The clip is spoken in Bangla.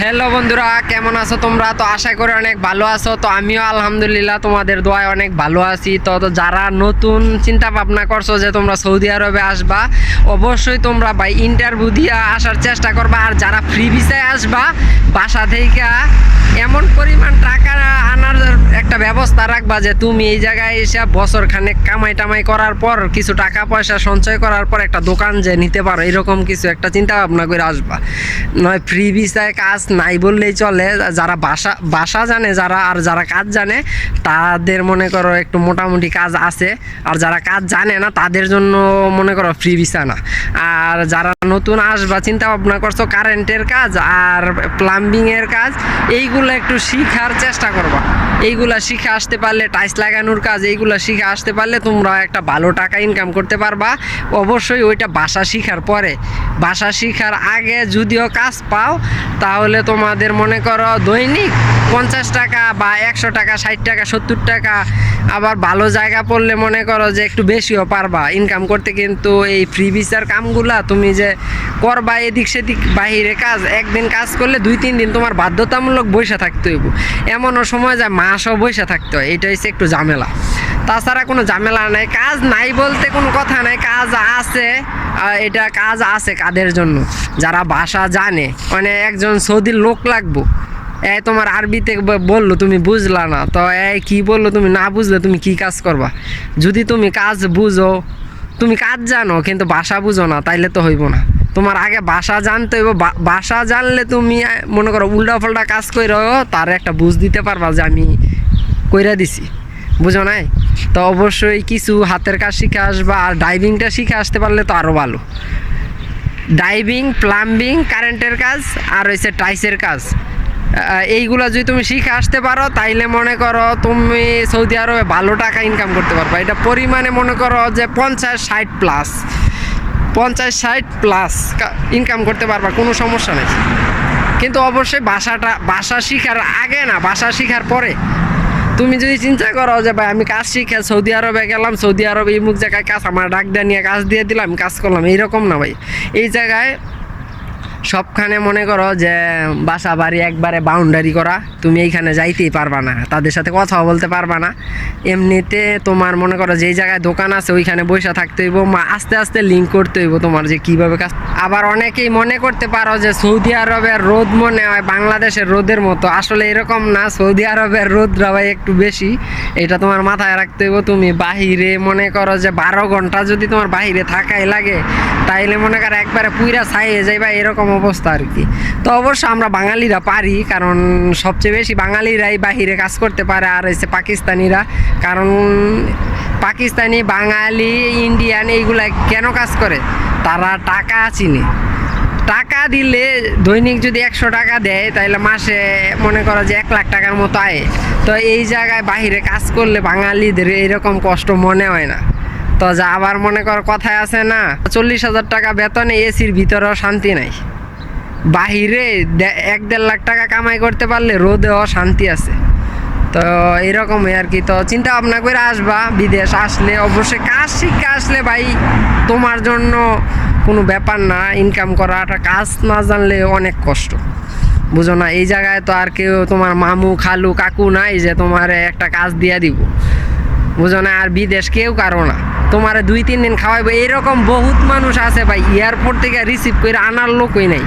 হ্যালো বন্ধুরা, কেমন আছো তোমরা? তো আশা করি অনেক ভালো আছো। তো আমিও আলহামদুলিল্লাহ তোমাদের দোয়ায় অনেক ভালো আছি। তো তো যারা নতুন চিন্তা ভাবনা করছ যে তোমরা সৌদি আরবে আসবা, অবশ্যই তোমরা ভাই ইন্টারভিউ দিয়ে আসার চেষ্টা করবা। আর যারা ফ্রি ভিসায় আসবা, বাসা থেকে এমন পরিমাণ টাকা একটা ব্যবস্থা রাখবা যে তুমি এই জায়গায় এসে বছর খানেক কামাই টামাই করার পর, কিছু টাকা পয়সা সঞ্চয় করার পর একটা দোকান যে নিতে পারো, এরকম কিছু একটা চিন্তা ভাবনা করে আসবা। নয় ফ্রি ভিসায় কাজ নাই বললেই চলে। যারা বাসা বাসা জানে যারা আর যারা কাজ জানে, তাদের মনে করো একটু মোটামুটি কাজ আছে। আর যারা কাজ জানে না, তাদের জন্য মনে করো ফ্রি ভিসা না। আর যারা নতুন আসবা, চিন্তা ভাবনা করছ কারেন্টের কাজ আর প্লাম্বিংয়ের কাজ, এইগুলো একটু শিখার চেষ্টা করবা। এইগুলা শিখে আসতে পারলে টাইস লাগানোর কাজ, এইগুলা শিখে আসতে পারলে তোমরা একটা ভালো টাকা ইনকাম করতে পারবা। অবশ্যই ওইটা বাসা শিখার পরে। বাসা শিখার আগে যদিও কাজ পাও, তাহলে তোমাদের মনে করো দৈনিক পঞ্চাশ টাকা বা একশো টাকা, ষাট টাকা, সত্তর টাকা, আবার ভালো জায়গা পড়লে মনে করো যে একটু বেশিও পারবা। ইনকাম করতে কিন্তু এই ফ্রি ভিসার কামগুলা তুমি যে করবা এদিক সেদিক বাহিরে কাজ, একদিন কাজ করলে দুই, তিন দিন তোমার বাধ্যতামূলক বসে থাকতে হইব। এমনও সময় যায় মাসও বসে থাকতে হয়। এটা হচ্ছে একটু ঝামেলা। তাছাড়া কোনো ঝামেলা নাই। কাজ নাই বলতে কোনো কথা নাই। কাজ আছে এটা কাজ আছে কাদের জন্য? যারা ভাষা জানে। মানে একজন সৌদির লোক লাগবো। এ, তোমার আরবিতে বলল, তুমি বুঝলা না। তো, এ, কি বলল, তুমি না বুঝলে, তুমি কি কাজ করবা? যদি তুমি কাজ বুঝো, তুমি কাজ জানো, কিন্তু ভাষা বুঝো না, তাইলে তো হইব না। তোমার আগে ভাষা জানতে হইব। ভাষা জানলে তুমি মনে করো উল্টা পাল্টা কাজ করে তার একটা বুঝ দিতে পারবা যে আমি কইরা দিছি। বুঝো নাই? তো অবশ্যই কিছু হাতের কাজ শিখে আসবা, আর ড্রাইভিংটা শিখে আসতে পারলে তো আরও ভালো। ডাইভিং, প্লাম্বিং, কারেন্টের কাজ, আর হচ্ছে টাইসের কাজ। এইগুলো যদি তুমি শিখে আসতে পারো, তাইলে মনে করো তুমি সৌদি আরবে ভালো টাকা ইনকাম করতে পারবা। এটা পরিমাণে মনে করো যে পঞ্চাশ, ষাট প্লাস পঞ্চাশ, ষাট প্লাস ইনকাম করতে পারবা, কোনো সমস্যা নেই। কিন্তু অবশ্যই বাসাটা বাসা শিখার আগে না, বাসা শিখার পরে। তুমি যদি চিন্তা করো যে, ভাই, আমি কাজ শিখে সৌদি আরবে গেলাম, সৌদি আরবে এই মুখ জায়গায় কাজ, আমার ডাক দিয়ে নিয়ে কাজ দিয়ে দিলাম, কাজ করলাম। এইরকম না ভাই। এই জায়গায় সবখানে মনে করো যে বাসা বাড়ি একবারে বাউন্ডারি করা, তুমি এইখানে যাইতেই পারবা না, তাদের সাথে কথাও বলতে পারবা না। এমনিতে তোমার মনে করো যেই জায়গায় দোকান আছে, ওইখানে বসে থাকতে হইব, মা আস্তে আস্তে লিঙ্ক করতে হইব তোমার যে কীভাবে কাজ। আবার অনেকেই মনে করতে পারো যে সৌদি আরবের রোদ মনে হয় বাংলাদেশের রোদের মতো, আসলে এরকম না, সৌদি আরবের রোদরা ভাই একটু বেশি। এটা তোমার মাথায় রাখতে হইব, তুমি বাহিরে মনে করো যে বারো ঘণ্টা যদি তোমার বাহিরে থাকাই লাগে, তাইলে মনে করো একবারে পুইরা ছাইয়ে যাইবা এরকম অবস্থা আর কি। তো অবশ্য আমরা বাঙালিরা পারি, কারণ সবচেয়ে বেশি বাঙালিরাই বাহিরে কাজ করতে পারে আর হচ্ছে পাকিস্তানিরা। কারণ পাকিস্তানি, বাঙালি, ইন্ডিয়ান এইগুলা কেন কাজ করে? তারা টাকা চিনে। টাকা দিলে দৈনিক যদি একশো টাকা দেয় তাহলে মাসে মনে করো যে এক লাখ টাকার মতো আয়। তো এই জায়গায় বাহিরে কাজ করলে বাঙালিদের এরকম কষ্ট মনে হয় না। তো যা আবার মনে কর কথায় আছে না, চল্লিশ হাজার টাকা বেতনে এসির ভিতরেও শান্তি নাই। বাহিরে এক দেড় লাখ টাকা কামাই করতে পারলে রোদে শান্তি আছে। তো এরকমই আর কি। তো চিন্তা ভাবনা করে আসবা, বিদেশ আসলে অবশ্যই কাজ শিখে আসলে ভাই, তোমার জন্য কোনো ব্যাপার না ইনকাম করা একটা কাজ না জানলে অনেক কষ্ট। বুঝো না, এই জায়গায় তো আর কেউ তোমার মামু, খালু, কাকু নাই যে তোমার একটা কাজ দিয়ে দিব। বুঝো না, আর বিদেশ কেউ কারও না। তোমার দুই তিন দিন খাওয়াইবো। এরকম বহুত মানুষ আছে ভাই, এয়ারপোর্ট থেকে রিসিভ করে আনার লোকই নাই।